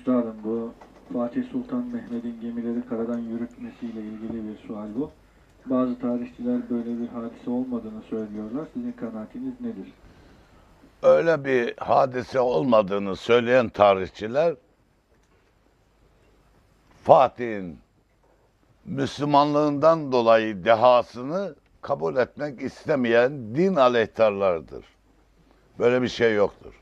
Üstadım bu Fatih Sultan Mehmet'in gemileri karadan yürütmesiyle ilgili bir sual bu. Bazı tarihçiler böyle bir hadise olmadığını söylüyorlar. Sizin kanaatiniz nedir? Öyle bir hadise olmadığını söyleyen tarihçiler Fatih'in Müslümanlığından dolayı dehasını kabul etmek istemeyen din aleyhtarlarıdır. Böyle bir şey yoktur.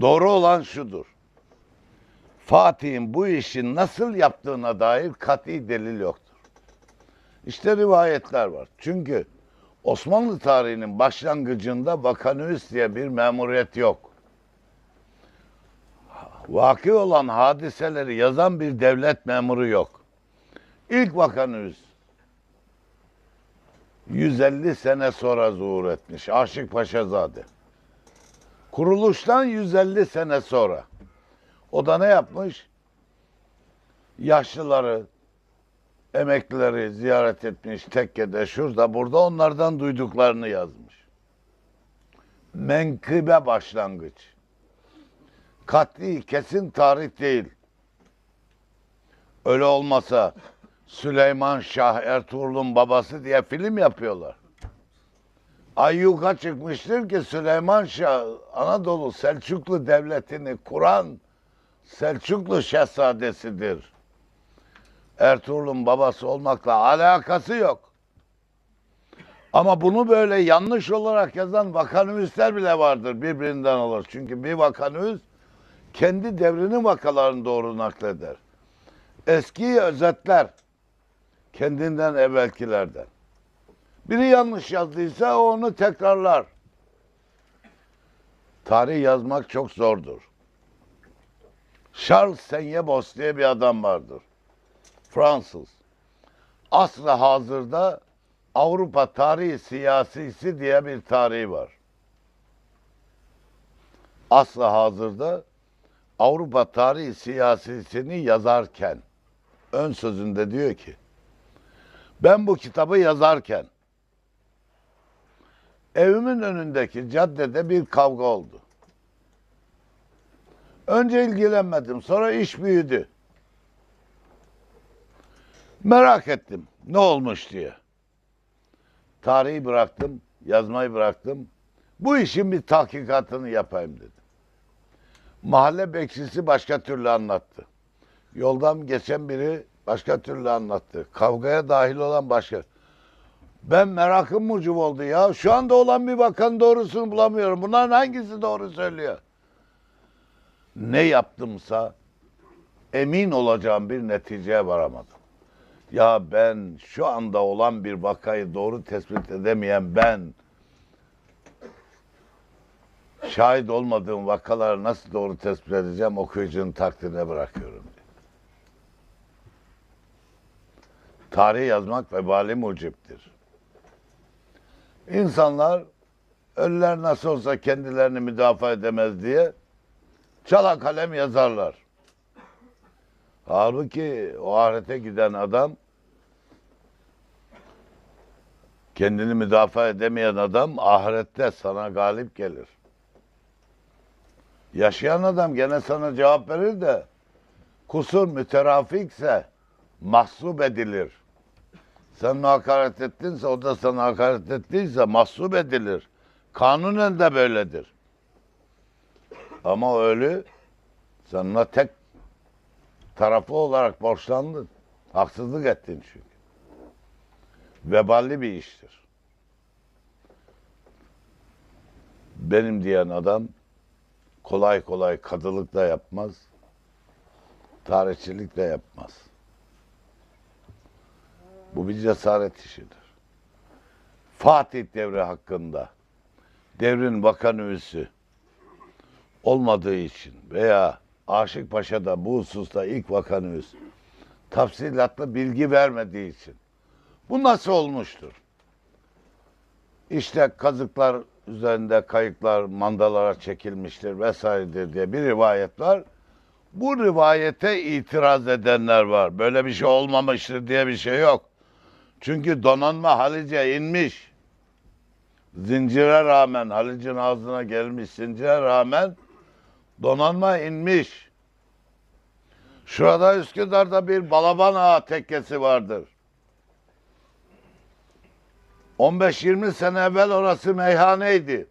Doğru olan şudur. Fatih'in bu işi nasıl yaptığına dair kat'i delil yoktur. İşte rivayetler var. Çünkü Osmanlı tarihinin başlangıcında vakanüs diye bir memuriyet yok. Vaki olan hadiseleri yazan bir devlet memuru yok. İlk vakanüs 150 sene sonra zuhur etmiş Aşık Paşazade. Kuruluştan 150 sene sonra. O da ne yapmış? Yaşlıları, emeklileri ziyaret etmiş tekkede şurada burada onlardan duyduklarını yazmış. Menkıbe başlangıç. Katli kesin tarih değil. Öyle olmasa Süleyman Şah Ertuğrul'un babası diye film yapıyorlar. Ayyuka çıkmıştır ki Süleyman Şah Anadolu Selçuklu Devleti'ni kuran Selçuklu şehzadesidir. Ertuğrul'un babası olmakla alakası yok. Ama bunu böyle yanlış olarak yazan vakanüvisler bile vardır birbirinden alır. Çünkü bir vakanüvis kendi devrinin vakalarını doğru nakleder. Eskiyi özetler kendinden evvelkilerden. Biri yanlış yazdıysa onu tekrarlar. Tarih yazmak çok zordur. Charles Senyebos diye bir adam vardır. Fransız. Aslı hazırda Avrupa tarihi siyasisi diye bir tarihi var. Aslı hazırda Avrupa tarihi siyasisini yazarken ön sözünde diyor ki ben bu kitabı yazarken evimin önündeki caddede bir kavga oldu. Önce ilgilenmedim, sonra iş büyüdü. Merak ettim ne olmuş diye. Tarihi bıraktım, yazmayı bıraktım. Bu işin bir tahkikatını yapayım dedim. Mahalle bekçisi başka türlü anlattı. Yoldan geçen biri başka türlü anlattı. Kavgaya dahil olan başka. Ben merakım mucub oldu ya. Şu anda olan bir bakan doğrusunu bulamıyorum. Bunların hangisi doğru söylüyor? Ne yaptımsa emin olacağım bir neticeye varamadım. Ya ben şu anda olan bir vakayı doğru tespit edemeyen ben şahit olmadığım vakaları nasıl doğru tespit edeceğim okuyucunun takdirine bırakıyorum. Tarih yazmak vebali muciptir. İnsanlar ölüler nasıl olsa kendilerini müdafaa edemez diye çala kalem yazarlar. Halbuki o ahirete giden adam kendini müdafaa edemeyen adam ahirette sana galip gelir. Yaşayan adam gene sana cevap verir de kusur müterafikse mahsup edilir. Sen hakaret ettinse o da sana hakaret ettiyse mahsup edilir. Kanunen de böyledir. Ama ölü sen ona tek tarafı olarak borçlandın. Haksızlık ettin çünkü. Veballi bir iştir. Benim diyen adam kolay kolay kadılık da yapmaz, tarihçilik de yapmaz. Bu bir cesaret işidir. Fatih devri hakkında devrin vakanüsü olmadığı için veya Aşık Paşa'da bu hususta ilk vakanüs tafsilatlı bilgi vermediği için bu nasıl olmuştur? İşte kazıklar üzerinde kayıklar mandalara çekilmiştir vesairedir diye bir rivayet var. Bu rivayete itiraz edenler var. Böyle bir şey olmamıştır diye bir şey yok. Çünkü donanma Halice inmiş. Zincire rağmen, Halic'in ağzına gelmiş zincire rağmen donanma inmiş. Şurada Üsküdar'da bir Balaban Ağa tekkesi vardır. 15-20 sene evvel orası meyhaneydi.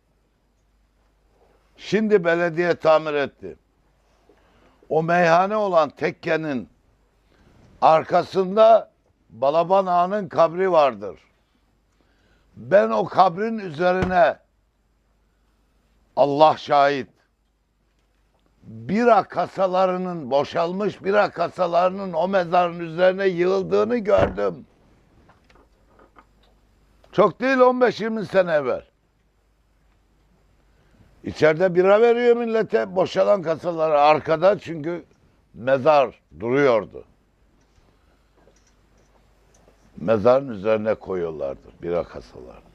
Şimdi belediye tamir etti. O meyhane olan tekkenin arkasında Balaban Ağa'nın kabri vardır. Ben o kabrin üzerine Allah şahit bira kasalarının boşalmış bira kasalarının o mezarın üzerine yığıldığını gördüm. Çok değil 15-20 sene evvel. İçeride bira veriyor millete boşalan kasaları arkada çünkü mezar duruyordu. Mezarın üzerine koyuyorlardı bira kasalarını.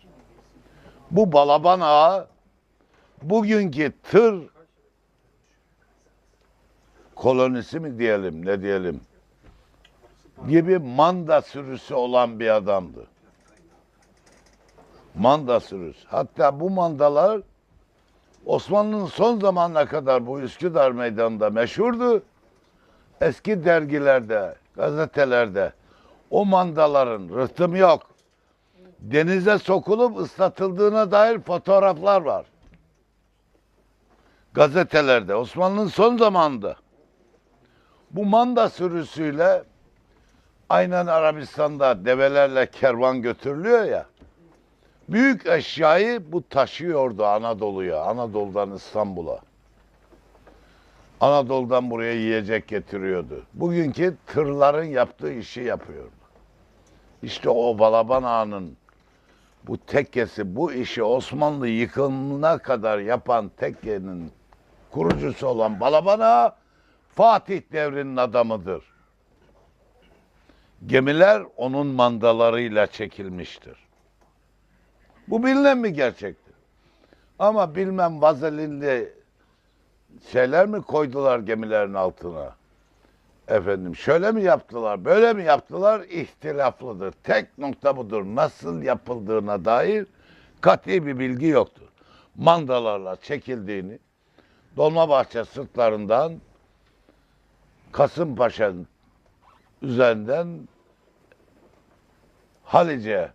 Bu Balaban Ağa bugünkü tır kolonisi mi diyelim ne diyelim gibi manda sürüsü olan bir adamdı. Manda sürüsü. Hatta bu mandalar Osmanlı'nın son zamanına kadar bu Üsküdar meydanında meşhurdu. Eski dergilerde, gazetelerde o mandaların rıhtım yok. Denize sokulup ıslatıldığına dair fotoğraflar var. Gazetelerde Osmanlı'nın son zamanında. Bu manda sürüsüyle aynen Arabistan'da develerle kervan götürülüyor ya. Büyük eşyayı bu taşıyordu Anadolu'ya, Anadolu'dan İstanbul'a. Anadolu'dan buraya yiyecek getiriyordu. Bugünkü tırların yaptığı işi yapıyordu. İşte o Balaban Ağa'nın bu tekkesi, bu işi Osmanlı yıkımına kadar yapan tekkenin kurucusu olan Balaban Ağa, Fatih devrinin adamıdır. Gemiler onun mandalarıyla çekilmiştir. Bu bilinen bir gerçektir. Ama bilmem vazelinli şeyler mi koydular gemilerin altına? Efendim şöyle mi yaptılar, böyle mi yaptılar? İhtilaflıdır. Tek nokta budur. Nasıl yapıldığına dair kat'i bir bilgi yoktur. Mandalarla çekildiğini, Dolmabahçe sırtlarından Kasımpaşa'nın üzerinden Halice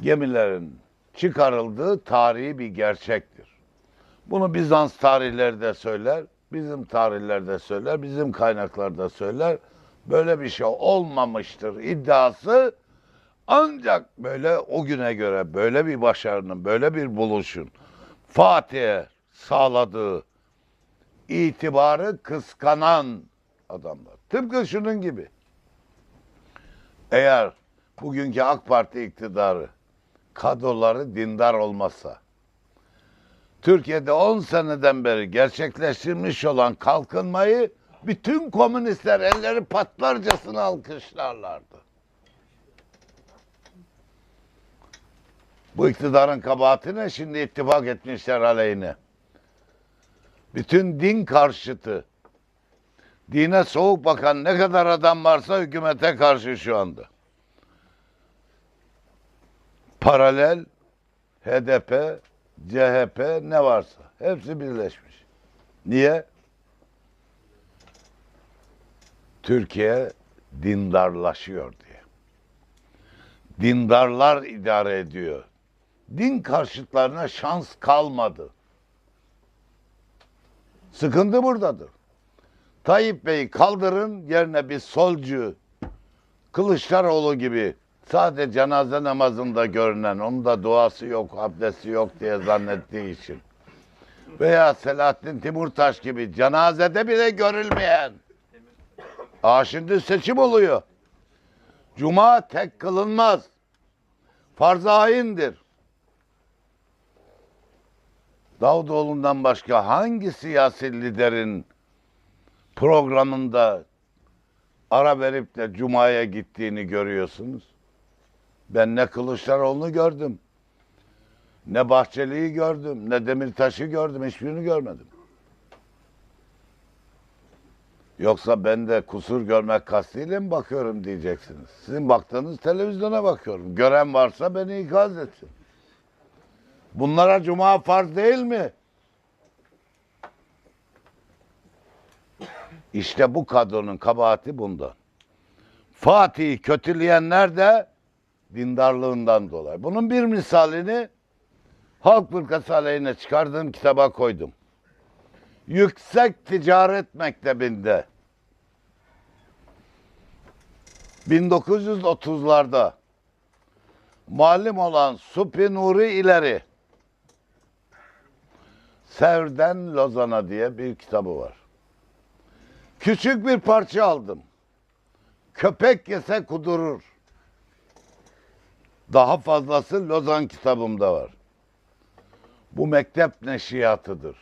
gemilerin çıkarıldığı tarihi bir gerçektir. Bunu Bizans tarihleri de söyler, bizim tarihler de söyler, bizim kaynaklar da söyler. Böyle bir şey olmamıştır iddiası ancak böyle o güne göre böyle bir başarının, böyle bir buluşun Fatih'e sağladığı itibarı kıskanan adamlar. Tıpkı şunun gibi. Eğer bugünkü AK Parti iktidarı kadroları dindar olmazsa Türkiye'de 10 seneden beri gerçekleştirmiş olan kalkınmayı bütün komünistler elleri patlarcasına alkışlarlardı. Bu iktidarın kabahatine şimdi ittifak etmişler aleyhine. Bütün din karşıtı, dine soğuk bakan ne kadar adam varsa hükümete karşı şu anda. Paralel, HDP, CHP ne varsa hepsi birleşmiş. Niye? Türkiye dindarlaşıyor diye. Dindarlar idare ediyor. Din karşıtlarına şans kalmadı. Sıkıntı buradadır. Tayyip Bey'i kaldırın yerine bir solcu Kılıçdaroğlu gibi sadece cenaze namazında görünen, onun da duası yok, abdesti yok diye zannettiği için. Veya Selahattin Timurtaş gibi cenazede bile görülmeyen. Aa şimdi seçim oluyor. Cuma tek kılınmaz. Farz-ı ayindir. Davutoğlu'ndan başka hangi siyasi liderin programında ara verip de Cuma'ya gittiğini görüyorsunuz? Ben ne Kılıçdaroğlu'nu gördüm, ne Bahçeli'yi gördüm, ne Demirtaş'ı gördüm, hiçbirini görmedim. Yoksa ben de kusur görmek kastıyla mı bakıyorum diyeceksiniz. Sizin baktığınız televizyona bakıyorum. Gören varsa beni ikaz etsin. Bunlara cuma farz değil mi? İşte bu kadronun kabahati bundan. Fatih'i kötüleyenler de dindarlığından dolayı. Bunun bir misalini Halk Fırkası aleyhine çıkardığım kitaba koydum. Yüksek Ticaret Mektebi'nde 1930'larda muallim olan Supi Nuri İleri Sevden Lozan'a diye bir kitabı var. Küçük bir parça aldım. Köpek yese kudurur. Daha fazlası Lozan kitabımda var. Bu mektep neşriyatıdır.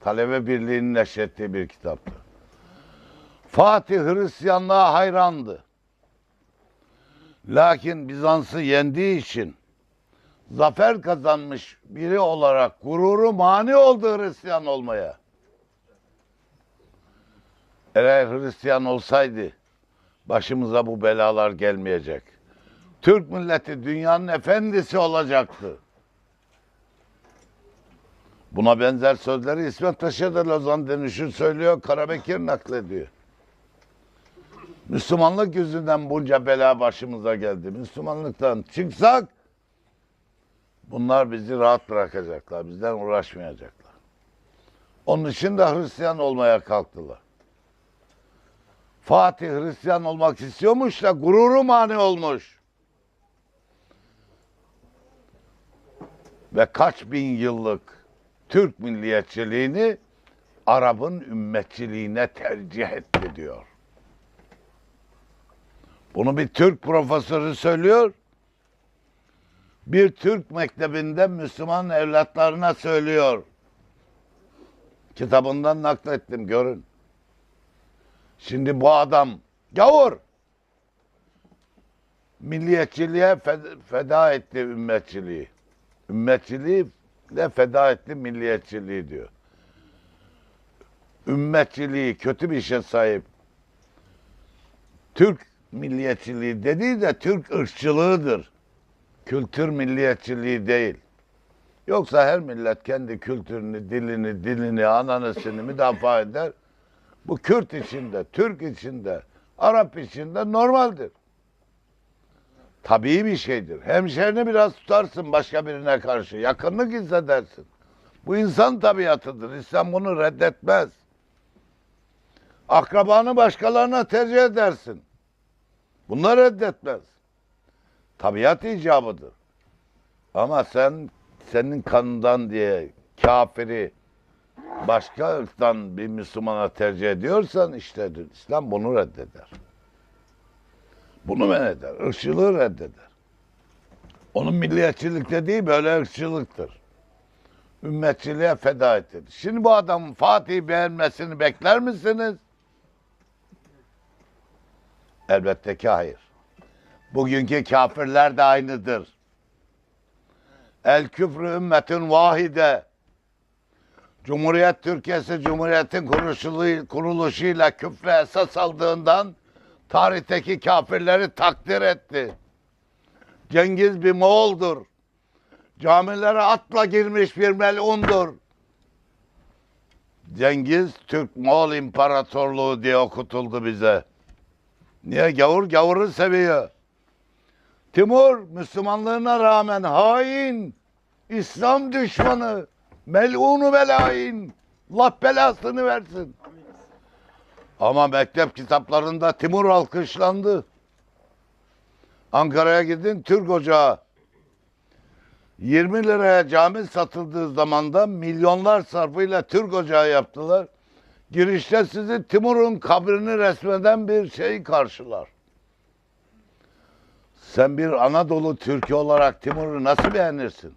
Talebe Birliği'nin neşrettiği bir kitaptır. Fatih Hristiyanlığa hayrandı. Lakin Bizans'ı yendiği için zafer kazanmış biri olarak gururu mani oldu Hristiyan olmaya. Eğer Hristiyan olsaydı başımıza bu belalar gelmeyecek. Türk milleti dünyanın efendisi olacaktı. Buna benzer sözleri İsmet Paşa da Lozan dönüşü söylüyor, Karabekir naklediyor. Müslümanlık yüzünden bunca bela başımıza geldi. Müslümanlıktan çıksak bunlar bizi rahat bırakacaklar, bizden uğraşmayacaklar. Onun için de Hristiyan olmaya kalktılar. Fatih Hristiyan olmak istiyormuş da gururu mani olmuş. Ve kaç bin yıllık Türk milliyetçiliğini Arap'ın ümmetçiliğine tercih etti diyor. Bunu bir Türk profesörü söylüyor. Bir Türk mektebinde Müslüman evlatlarına söylüyor. Kitabından naklettim görün. Şimdi bu adam gavur. Milliyetçiliğe fe- feda etti ümmetçiliği. Ümmetçiliği de feda etti milliyetçiliği diyor. Ümmetçiliği kötü bir şey sahip. Türk milliyetçiliği dediği de Türk ırkçılığıdır. Kültür milliyetçiliği değil. Yoksa her millet kendi kültürünü, dilini, dilini, ananasını müdafaa eder. Bu Kürt içinde, Türk içinde, Arap içinde normaldir. Tabii bir şeydir. Hemşerini biraz tutarsın başka birine karşı. Yakınlık hissedersin. Bu insan tabiatıdır. İslam bunu reddetmez. Akrabanı başkalarına tercih edersin. Bunlar reddetmez. Tabiat icabıdır. Ama sen senin kanından diye kafiri başka ırktan bir Müslümana tercih ediyorsan işte İslam bunu reddeder. Bunu men eder. Irkçılığı reddeder. Onun milliyetçilik dediği böyle ırkçılıktır. Ümmetçiliğe feda etti. Şimdi bu adamın Fatih'i beğenmesini bekler misiniz? Elbette ki hayır. Bugünkü kafirler de aynıdır. El küfrü ümmetin vahide. Cumhuriyet Türkiye'si Cumhuriyet'in kuruluşu, kuruluşuyla küfre esas aldığından tarihteki kafirleri takdir etti. Cengiz bir Moğol'dur. Camilere atla girmiş bir melundur. Cengiz Türk Moğol İmparatorluğu diye okutuldu bize. Niye? Gavur gavuru seviyor. Timur Müslümanlığına rağmen hain, İslam düşmanı, melunu belain, Allah belasını versin. Ama mektep kitaplarında Timur alkışlandı. Ankara'ya gidin Türk Ocağı. 20 liraya cami satıldığı zamanda milyonlar sarfıyla Türk Ocağı yaptılar. Girişte sizi Timur'un kabrini resmeden bir şey karşılar. Sen bir Anadolu Türk'ü olarak Timur'u nasıl beğenirsin?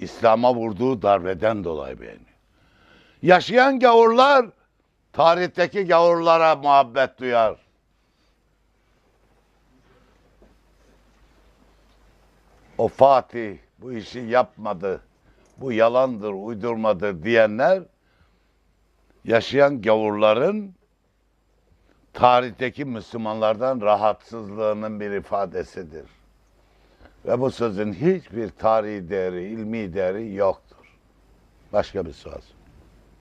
İslam'a vurduğu darbeden dolayı beğeniyor. Yaşayan gavurlar tarihteki gavurlara muhabbet duyar. O Fatih bu işi yapmadı, bu yalandır, uydurmadır diyenler yaşayan gavurların tarihteki Müslümanlardan rahatsızlığının bir ifadesidir. Ve bu sözün hiçbir tarihi değeri, ilmi değeri yoktur. Başka bir söz.